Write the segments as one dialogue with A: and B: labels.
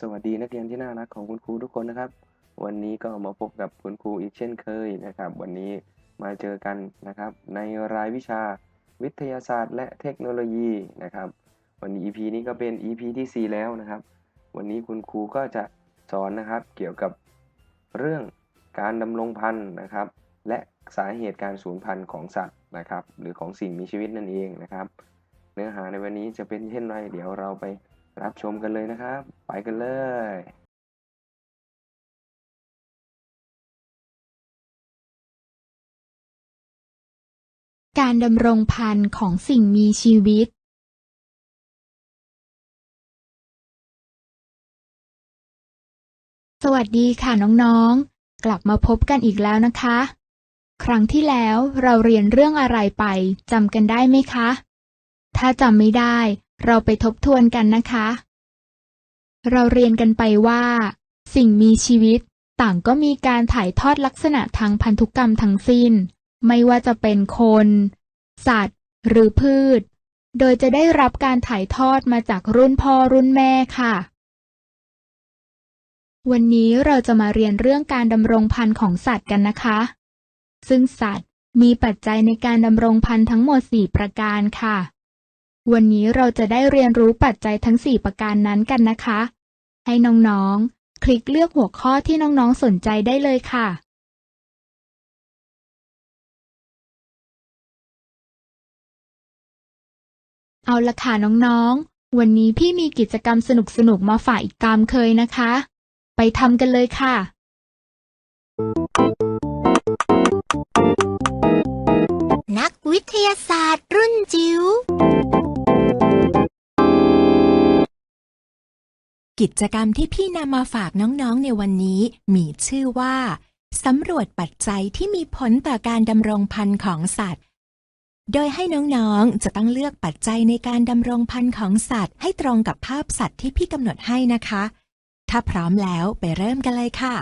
A: สวัสดีนักเรียนที่น่ารักของคุณครูทุกคนนะครับ วันนี้ก็มาพบกับคุณครูอีกเช่นเคยนะครับ วันนี้มาเจอกันนะครับ ในรายวิชาวิทยาศาสตร์ และเทคโนโลยีนะครับ วันนี้ EP นี้ก็เป็น EP ที่ 4 แล้วนะครับ วันนี้คุณครูก็จะสอนนะครับเกี่ยวกับเรื่องการดำรงพันธุ์นะครับ และสาเหตุการสูญพันธุ์ของสัตว์นะครับ หรือของสิ่งมีชีวิตนั่นเองนะครับ เนื้อหาในวันนี้จะเป็นเช่นไรเดี๋ยวเราไป รับชมกันเลยนะครับ ไปกันเลย
B: การดำรงพันธุ์ของสิ่งมีชีวิต สวัสดีค่ะน้องๆ กลับมาพบกันอีกแล้วนะคะ ครั้งที่แล้วเราเรียนเรื่องอะไรไปจำกันได้ไหมคะ ถ้าจำไม่ได้ เราไปทบทวนกันนะคะ เราเรียนกันไปว่า สิ่งมีชีวิต ต่างก็มีการถ่ายทอดลักษณะทางพันธุกรรมทั้งสิ้น ไม่ว่าจะเป็นคน สัตว์ หรือพืช โดยจะได้รับการถ่ายทอดมาจากรุ่นพ่อรุ่นแม่ค่ะ วันนี้เราจะมาเรียนเรื่องการดำรงพันธุ์ของสัตว์กันนะคะ ซึ่งสัตว์มีปัจจัยในการดำรงพันธุ์ทั้งหมด 4 ประการค่ะ วันนี้เราจะได้เรียนรู้ปัจจัยทั้ง 4 ประการนั้นกันนะคะ ให้น้องๆ คลิกเลือกหัวข้อที่น้องๆ สนใจได้เลยค่ะ เอาละค่ะน้องๆ วันนี้พี่มีกิจกรรมสนุกๆ มาฝากอีกตามเคยนะคะ ไปทำกันเลยค่ะ
C: นักวิทยาศาสตร์รุ่นจิ๋ว
D: กิจกรรมที่พี่นำมาฝากน้องๆในวันนี้มีชื่อว่าสำรวจปัจจัยที่มีผลต่อการดำรงพันธุ์ของสัตว์ โดยให้น้องๆ จะต้องเลือกปัจจัยในการดำรงพันธุ์ของสัตว์ ให้ตรงกับภาพสัตว์ที่พี่กำหนดให้นะคะ ถ้าพร้อมแล้วไปเริ่มกันเลยค่ะ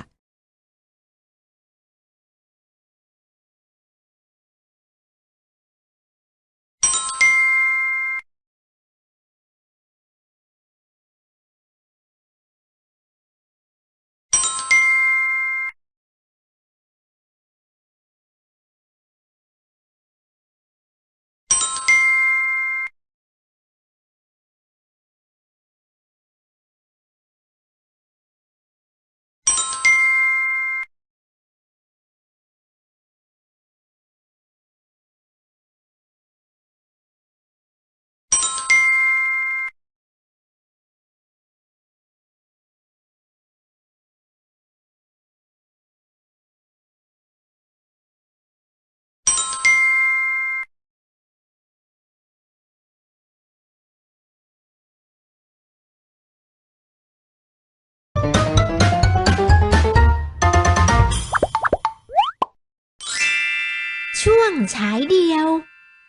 C: ช่องฉายเดียว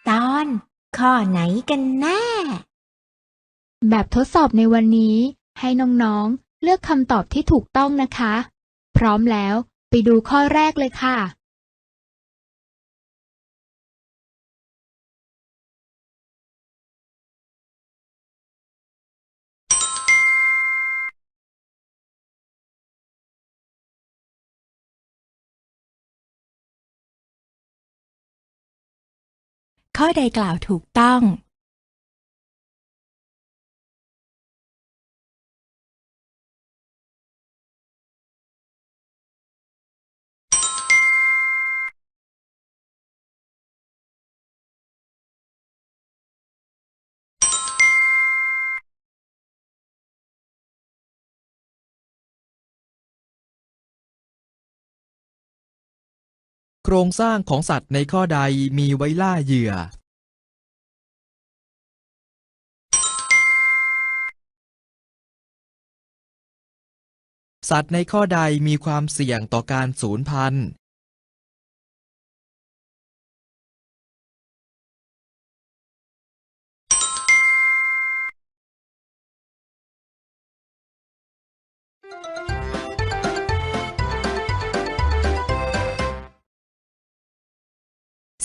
C: ตอนข้อไหนกันแน่
B: แบบทดสอบในวันนี้ ให้น้องๆ เลือกคำตอบที่ถูกต้องนะคะ พร้อมแล้วไปดูข้อแรกเลยค่ะ
D: ข้อใดกล่าวถูกต้อง
E: โครงสร้างของสัตว์ในข้อใดมีไว้ล่าเหยื่อ สัตว์ในข้อใดมีความเสี่ยงต่อการสูญพันธุ์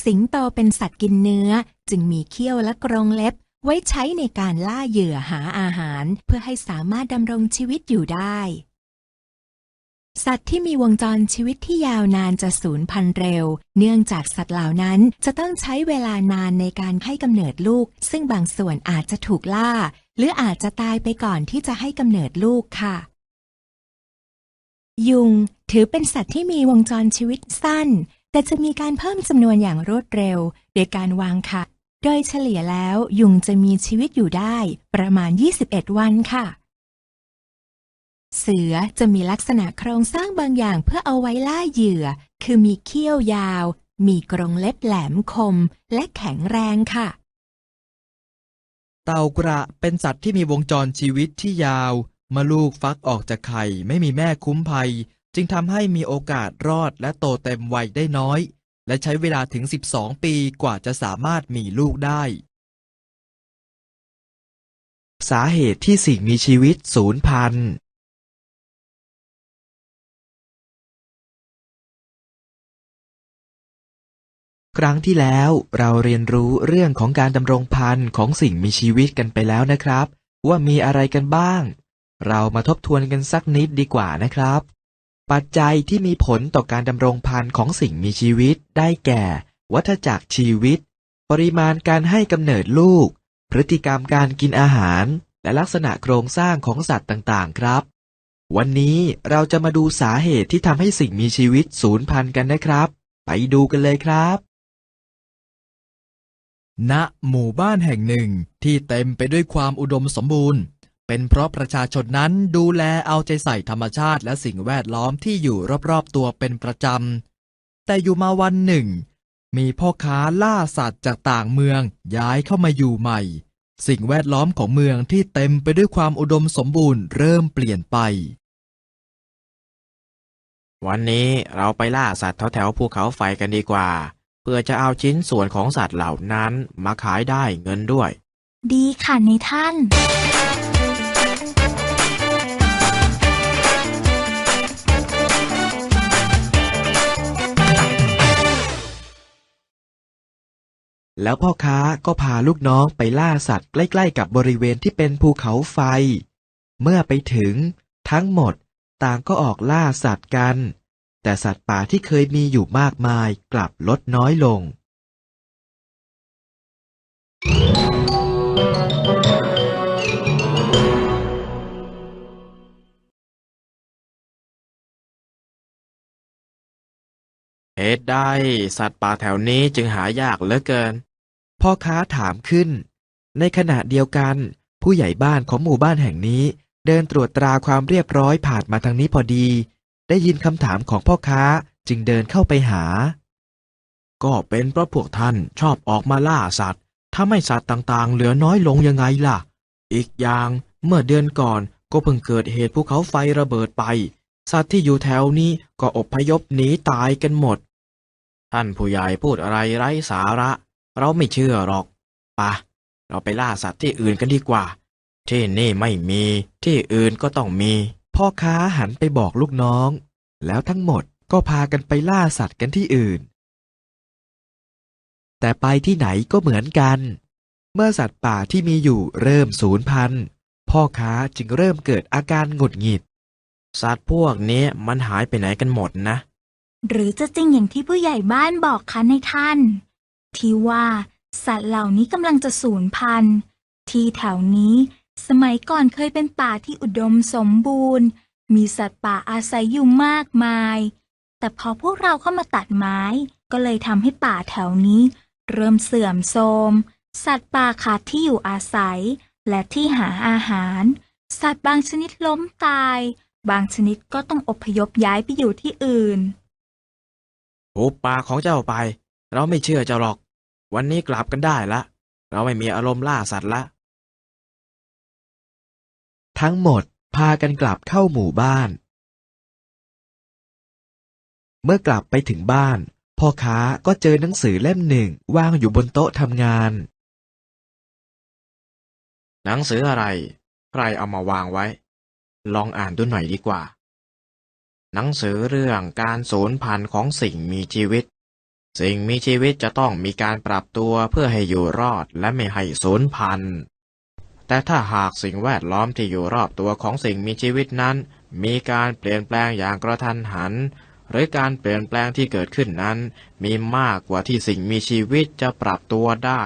D: สิงโตเป็นสัตว์กินเนื้อ จึงมีเขี้ยวและกรงเล็บ ไว้ใช้ในการล่าเหยื่อหาอาหาร เพื่อให้สามารถดำรงชีวิตอยู่ได้ สัตว์ที่มีวงจรชีวิตที่ยาวนานจะสูญพันธุ์เร็ว เนื่องจากสัตว์เหล่านั้นจะต้องใช้เวลานานในการให้กำเนิดลูก ซึ่งบางส่วนอาจจะถูกล่า หรืออาจจะตายไปก่อนที่จะให้กำเนิดลูกค่ะยุง ถือเป็นสัตว์ที่มีวงจรชีวิตสั้น แต่จะมีการเพิ่มจำนวนอย่างรวดเร็ว โดยการวางไข่โดยเฉลี่ยแล้วยุงจะมีชีวิตอยู่ได้ประมาณ 21 วันค่ะ เสือจะมีลักษณะโครงสร้างบางอย่างเพื่อเอาไว้ล่าเหยื่อ คือมีเขี้ยวยาว มีกรงเล็บแหลมคม และแข็งแรงค่ะ
E: เต่ากระเป็นสัตว์ที่มีวงจรชีวิตที่ยาว เมื่อลูกฟักออกจากไข่ไม่มีแม่คุ้มภัย จึงทำให้มีโอกาสรอดและโตเต็มวัยได้น้อย และใช้เวลาถึง 12 ปีกว่าจะสามารถมีลูกได้ สาเหตุที่สิ่งมีชีวิตสูญพันธุ์ครั้งที่แล้วเราเรียนรู้เรื่องของการดำรงพันธุ์ของสิ่งมีชีวิตกันไปแล้วนะครับ ว่ามีอะไรกันบ้าง เรามาทบทวนกันสักนิดดีกว่านะครับ ปัจจัยที่มีผลต่อการดำรงพันธุ์ของสิ่งมีชีวิตได้แก่ วัฏจักรชีวิต ปริมาณการให้กำเนิดลูก พฤติกรรมการกินอาหาร และลักษณะโครงสร้างของสัตว์ต่างๆ ครับ วันนี้เราจะมาดูสาเหตุที่ทำให้สิ่งมีชีวิตสูญพันธุ์กันนะครับ ไปดูกันเลยครับณหมู่บ้านแห่งหนึ่งที่เต็มไปด้วยความอุดมสมบูรณ์ เป็นเพราะประชาชนนั้นดูแลเอาใจใส่ธรรมชาติและสิ่งแวดล้อมที่อยู่รอบๆตัวเป็นประจำ แต่อยู่มาวันหนึ่ง มีพ่อค้าล่าสัตว์จากต่างเมืองย้ายเข้ามาอยู่ใหม่ สิ่งแวดล้อมของเมืองที่เต็มไปด้วยความอุดมสมบูรณ์เริ่มเปลี่ยนไป
F: วันนี้เราไปล่าสัตว์แถวๆภูเขาไฟกันดีกว่า เพื่อจะเอาชิ้นส่วนของสัตว์เหล่านั้นมาขายได้เงินด้วย
C: ดีค่ะในท่าน
E: แล้วพ่อค้าก็พาลูกน้องไปล่าสัตว์ใกล้ๆกับบริเวณที่เป็นภูเขาไฟ เมื่อไปถึง ทั้งหมดต่างก็ออกล่าสัตว์กัน แต่สัตว์ป่าที่เคยมีอยู่มากมายกลับลดน้อยลง
F: เหตุใดสัตว์ป่าแถวนี้จึงหายากเหลือเกิน
E: พ่อค้าถามขึ้น ในขณะเดียวกัน ผู้ใหญ่บ้านของหมู่บ้านแห่งนี้ เดินตรวจตราความเรียบร้อยผ่านมาทางนี้พอดี ได้ยินคำถามของพ่อค้าจึงเดินเข้าไปหา
F: ก็เป็นเพราะพวกท่านชอบออกมาล่าสัตว์ถ้าไม่สัตว์ต่างๆ เหลือน้อยลงยังไงล่ะ อีกอย่างเมื่อเดือนก่อนก็เพิ่งเกิดเหตุภูเขาไฟระเบิดไป สัตว์ที่อยู่แถวนี้ก็อบพยพหนีตายกันหมด ท่านผู้ใหญ่พูดอะไรไร้สาระ เราไม่เชื่อหรอกปะเราไปล่าสัตว์ที่อื่นกันดีกว่า ที่นี่ไม่มี ที่อื่นก็ต้องมี
E: พ่อค้าหันไปบอกลูกน้อง แล้วทั้งหมดก็พากันไปล่าสัตว์กันที่อื่น แต่ไปที่ไหนก็เหมือนกัน เมื่อสัตว์ป่าที่มีอยู่เริ่มสูญพันธุ์ พ่อค้าจึงเริ่มเกิดอาการหงุดหงิด
F: สัตว์พวกนี้มันหายไปไหนกันหมดนะ
C: หรือจะจริงอย่างที่ผู้ใหญ่บ้านบอกคะในท่าน ที่ว่าสัตว์เหล่านี้กำลังจะสูญพันธุ์ ที่แถวนี้สมัยก่อนเคยเป็นป่าที่อุดมสมบูรณ์ มีสัตว์ป่าอาศัยอยู่มากมาย แต่พอพวกเราเข้ามาตัดไม้ ก็เลยทำให้ป่าแถวนี้ เริ่มเสื่อมโทรม สัตว์ป่าขาดที่อยู่อาศัย และที่หาอาหาร สัตว์บางชนิดล้มตาย บางชนิดก็ต้องอพยพย้ายไปอยู่ที่อื่น
F: หูปาของเจ้าไป เราไม่เชื่อเจ้าหรอก วันนี้กลับกันได้ละ เราไม่มีอารมณ์ล่าสัตว์ละ
E: ทั้งหมดพากันกลับเข้าหมู่บ้าน เมื่อกลับไปถึงบ้าน พ่อค้าก็เจอหนังสือเล่มหนึ่งวางอยู่บนโต๊ะทำงาน
F: หนังสืออะไร ใครเอามาวางไว้ ลองอ่านดูหน่อยดีกว่า หนังสือเรื่องการสูญพันธุ์ของสิ่งมีชีวิต สิ่งมีชีวิตจะต้องมีการปรับตัวเพื่อให้อยู่รอดและไม่ให้สูญพันธุ์ แต่ถ้าหากสิ่งแวดล้อมที่อยู่รอบตัวของสิ่งมีชีวิตนั้น มีการเปลี่ยนแปลงอย่างกระทันหัน หรือการเปลี่ยนแปลงที่เกิดขึ้นนั้น มีมากกว่าที่สิ่งมีชีวิตจะปรับตัวได้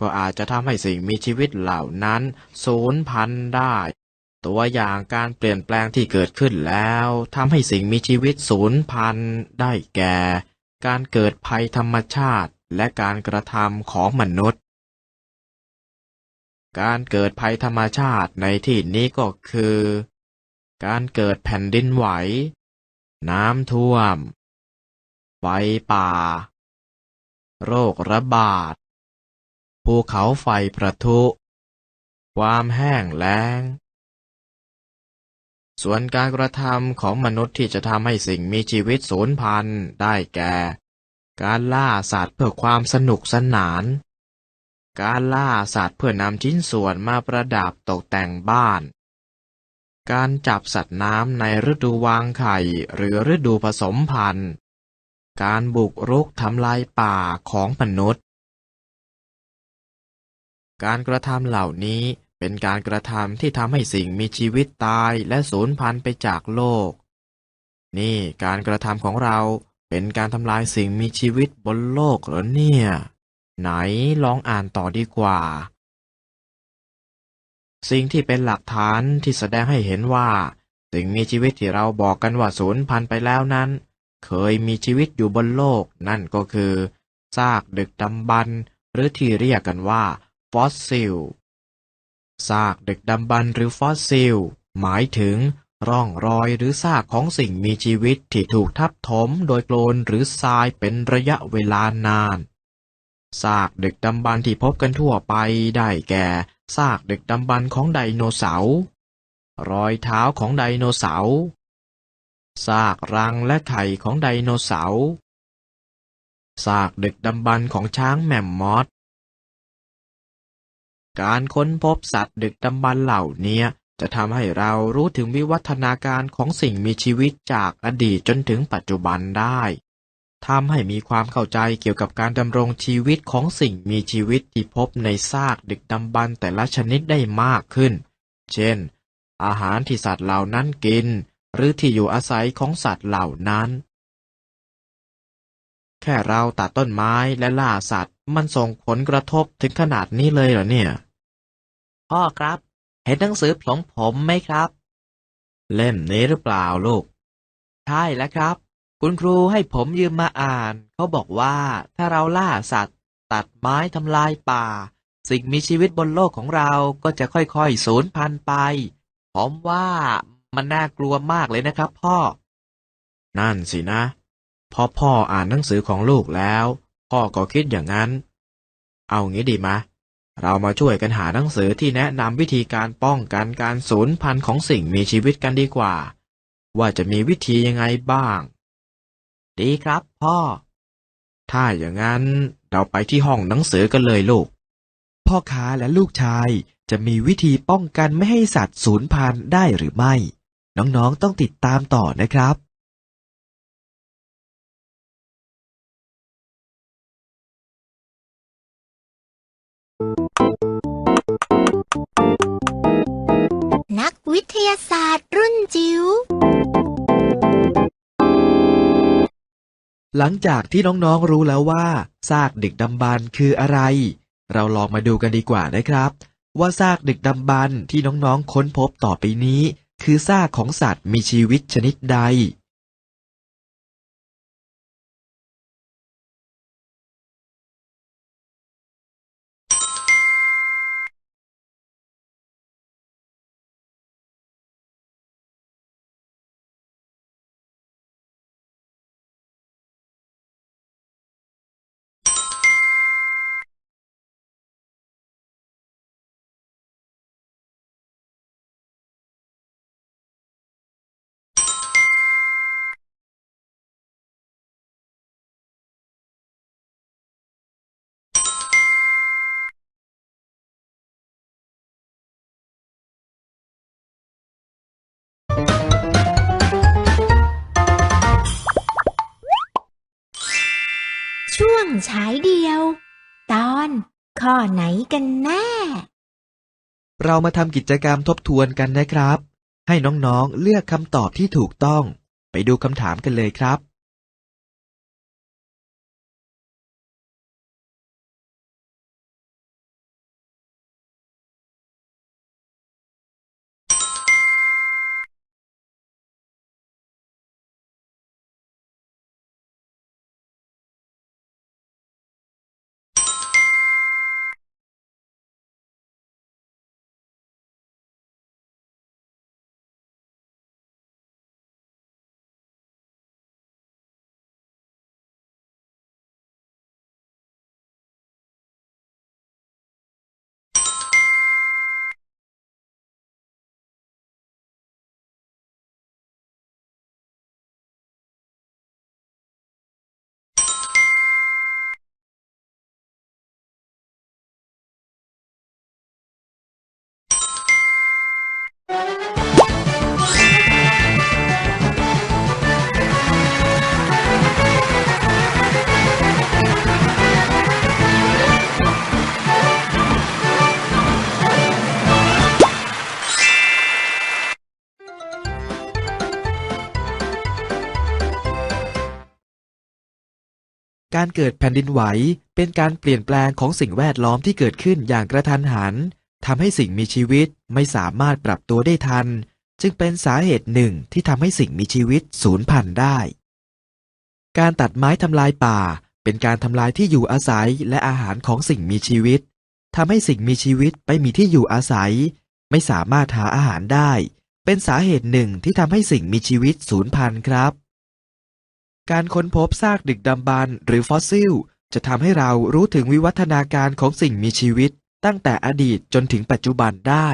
F: ก็อาจจะทำให้สิ่งมีชีวิตเหล่านั้นสูญพันธุ์ได้ ตัวอย่างการเปลี่ยนแปลงที่เกิดขึ้นแล้วทำให้สิ่งมีชีวิตสูญพันธุ์ได้แก่ การเกิดภัยธรรมชาติและการกระทำของมนุษย์ การเกิดภัยธรรมชาติในที่นี้ก็คือ การเกิดแผ่นดินไหว น้ำท่วม ไฟป่า โรคระบาด ภูเขาไฟประทุ ความแห้งแล้ง ส่วนการกระทำของมนุษย์ที่จะทำให้สิ่งมีชีวิตสูญพันธุ์ได้แก่ การล่าสัตว์เพื่อความสนุกสนาน การล่าสัตว์เพื่อนำชิ้นส่วนมาประดับตกแต่งบ้าน การจับสัตว์น้ำในฤดูวางไข่หรือฤดูผสมพันธุ์ การบุกรุกทำลายป่าของมนุษย์ การกระทำเหล่านี้ เป็นการกระทำที่ทำให้สิ่งมีชีวิตตายและสูญพันธุ์ไปจากโลก นี่การกระทำของเราเป็นการทำลายสิ่งมีชีวิตบนโลกเหรอเนี่ย ไหนลองอ่านต่อดีกว่า สิ่งที่เป็นหลักฐานที่แสดงให้เห็นว่า สิ่งมีชีวิตที่เราบอกกันว่าสูญพันธุ์ไปแล้วนั้น เคยมีชีวิตอยู่บนโลก นั่นก็คือซากดึกดำบรรพ์หรือที่เรียกกันว่าฟอสซิล ซากดึกดำบรรพ์หรือฟอสซิล หมายถึงร่องรอยหรือซากของสิ่งมีชีวิตที่ถูกทับถมโดยโคลนหรือทรายเป็นระยะเวลานานซากดึกดำบรรพ์ที่พบกันทั่วไปได้แก่ซากดึกดำบรรพ์ของไดโนเสาร์รอยเท้าของไดโนเสาร์ซากรังและไข่ของไดโนเสาร์ซากดึกดำบรรพ์ของช้างแมมมอส การค้นพบสัตว์ดึกดำบรรเหล่านี้จะทำให้เรารู้ถึงวิวัฒนาการของสิ่งมีชีวิตจากอดีตจนถึงปัจจุบันได้ทำให้มีความเข้าใจเกี่ยวกับการดำรงชีวิตของสิ่งมีชีวิตที่พบในซากดึกดำบรรแต่ละชนิดได้มากขึ้น เช่น อาหารที่สัตว์เหล่านั้นกิน หรือที่อยู่อาศัยของสัตว์เหล่านั้น แค่เราตัดต้นไม้และล่าสัตว์ มันส่งผลกระทบถึงขนาดนี้เลยเหรอเนี่ย พ่อครับ เห็นหนังสือของผมไหมครับ เล่มนี้หรือเปล่าลูก ใช่แล้วครับ คุณครูให้ผมยืมมาอ่าน เขาบอกว่าถ้าเราล่าสัตว์ ตัดไม้ทำลายป่า สิ่งมีชีวิตบนโลกของเราก็จะค่อยๆสูญพันธุ์ไป ผมว่ามันน่ากลัวมากเลยนะครับ พ่อ นั่นสินะ พอพ่ออ่านหนังสือของลูกแล้ว พ่อก็คิดอย่างนั้น เอางี้ดีมะ เรามาช่วยกันหาหนังสือที่แนะนำวิธีการป้องกันการสูญพันธุ์ของสิ่งมีชีวิตกันดีกว่า ว่าจะมีวิธียังไงบ้าง ดีครับพ่อ ถ้าอย่างนั้นเราไปที่ห้องหนังสือกันเลยลูก
E: พ่อค้าและลูกชายจะมีวิธีป้องกันไม่ให้สัตว์สูญพันธุ์ได้หรือไม่ น้องๆต้องติดตามต่อนะครับ
C: นักวิทยาศาสตร์รุ่นจิ๋ว
E: หลังจากที่น้องๆรู้แล้วว่าซากดึกดำบรรพ์คืออะไร เราลองมาดูกันดีกว่านะครับ ว่าซากดึกดำบรรพ์ที่น้องๆค้นพบต่อไปนี้ คือซากของสัตว์มีชีวิตชนิดใด
C: ใช้เดียว ตอนข้อไหนกันแน่
E: เรามาทำกิจกรรมทบทวนกันนะครับ ให้น้องๆเลือกคำตอบที่ถูกต้อง ไปดูคำถามกันเลยครับ การเกิดแผ่นดินไหวเป็นการเปลี่ยนแปลงของสิ่งแวดล้อมที่เกิดขึ้นอย่างกระทันหันทำให้สิ่งมีชีวิตไม่สามารถปรับตัวได้ทัน จึงเป็นสาเหตุหนึ่งที่ทำให้สิ่งมีชีวิตสูญพันธุ์ได้ การตัดไม้ทำลายป่า เป็นการทำลายที่อยู่อาศัยและอาหารของสิ่งมีชีวิตทำให้สิ่งมีชีวิตไปมีที่อยู่อาศัย ไม่สามารถหาอาหารได้ เป็นสาเหตุหนึ่งที่ทำให้สิ่งมีชีวิตสูญพันธุ์ครับ การค้นพบซากดึกดำบรรพ์หรือฟอสซิล จะทำให้เรารู้ถึงวิวัฒนาการของสิ่งมีชีวิต ตั้งแต่อดีตจนถึงปัจจุบันได้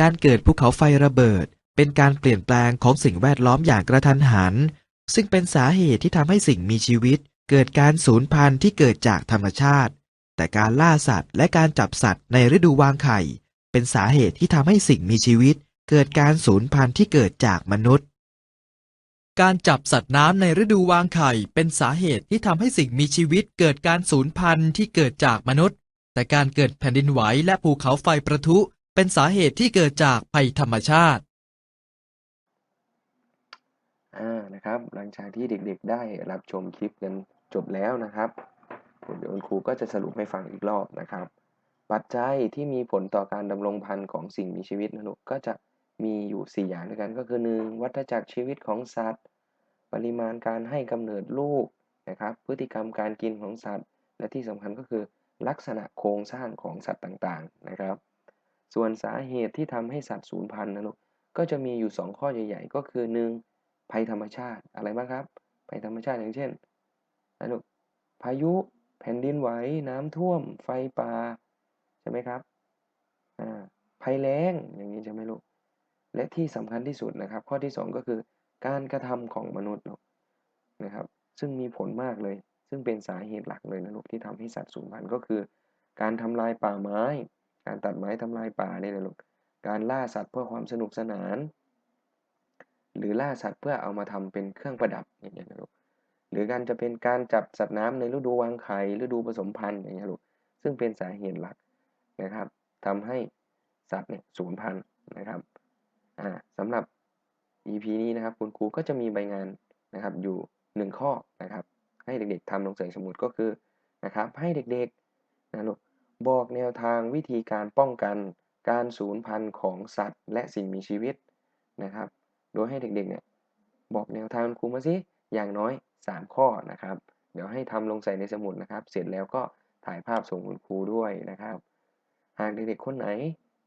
E: การเกิดภูเขาไฟระเบิด เป็นการเปลี่ยนแปลงของสิ่งแวดล้อมอย่างกระทันหัน ซึ่งเป็นสาเหตุที่ทำให้สิ่งมีชีวิต เกิดการสูญพันธุ์ที่เกิดจากธรรมชาติ แต่การล่าสัตว์ และการจับสัตว์ในฤดูวางไข่ เป็นสาเหตุที่ทำให้สิ่งมีชีวิต เกิดการสูญพันธุ์ที่เกิดจากมนุษย์ การจับสัตว์น้ำในฤดูวางไข่เป็นสาเหตุที่ทำให้สิ่งมีชีวิตเกิดการสูญพันธุ์ที่เกิดจากมนุษย์ แต่การเกิดแผ่นดินไหวและภูเขาไฟประทุเป็นสาเหตุที่เกิดจากภัยธรรมชาติ
A: อ่านะครับ หลังจากที่เด็กๆ ได้รับชมคลิปกันจบแล้วนะครับเดี๋ยวคุณครูก็จะสรุปให้ฟังอีกรอบนะครับ ปัจจัยที่มีผลต่อการดำรงพันธุ์ของสิ่งมีชีวิตนะลูกก็จะมีอยู่ 4 อย่างด้วยกันก็คือ 1. วัฏจักรชีวิตของสัตว์ ปริมาณการให้กำเนิดลูกนะครับ พฤติกรรมการกินของสัตว์ และที่สำคัญก็คือ ลักษณะโครงสร้างของสัตว์ต่างๆนะครับ ส่วนสาเหตุที่ทำให้สัตว์สูญพันธุ์นะลูกก็จะมีอยู่ 2 ข้อใหญ่ๆ ก็คือ 1. ภัยธรรมชาติอะไรบ้างครับ ภัยธรรมชาติอย่างเช่นนะลูกพายุแผ่นดินไหวน้ำท่วม ไฟป่าใช่ไหมครับอ่าภัยแล้งอย่างนี้ใช่ไหมลูกและที่สำคัญที่สุดนะครับ ข้อที่ 2 ก็คือ การกระทำของมนุษย์นะครับ ซึ่งมีผลมากเลย ซึ่งเป็นสาเหตุหลักเลยนะลูกที่ทำให้สัตว์สูญพันธุ์ก็คือ การทำลายป่าไม้ การตัดไม้ทำลายป่าเนี่ยนะลูกการล่าสัตว์เพื่อความสนุกสนาน หรือล่าสัตว์เพื่อเอามาทำเป็นเครื่องประดับอย่างเงี้ยนะลูกหรือการจะเป็นการจับสัตว์น้ำในฤดูวางไข่ฤดูผสมพันธุ์อย่างเงี้ยลูกซึ่งเป็นสาเหตุหลักนะครับทำให้สัตว์เนี่ยสูญพันธุ์นะครับอ่าสำหรับ EP นี้นะครับคุณครูก็จะมีใบงานนะครับอยู่ 1 ข้อนะครับ ให้เด็กๆทำลงใส่สมุดก็คือนะครับให้เด็กๆนะลูกบอกแนวทางวิธีการป้องกันการสูญพันธุ์ของสัตว์ และสิ่งมีชีวิตนะครับ โดยให้เด็กๆเนี่ยบอกแนวทางครูมาสิอย่างน้อย 3 ข้อนะครับ เดี๋ยวให้ทำลงใส่ในสมุดนะครับ เสร็จแล้วก็ถ่ายภาพส่งคุณครูด้วยนะครับ หากเด็กๆคนไหน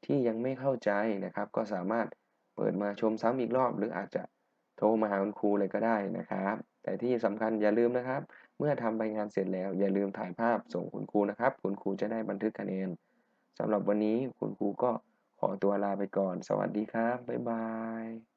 A: ที่ยังไม่เข้าใจนะครับ ก็สามารถ เปิดมาชมซ้ำอีกรอบ หรืออาจจะโทรมาหาคุณครูเลยก็ได้นะครับ แต่ที่สำคัญอย่าลืมนะครับ เมื่อทำใบงานเสร็จแล้ว อย่าลืมถ่ายภาพส่งคุณครูนะครับ คุณครูจะได้บันทึกคะแนนสำหรับวันนี้คุณครูก็ขอตัวลาไปก่อน สวัสดีครับ บ๊ายบาย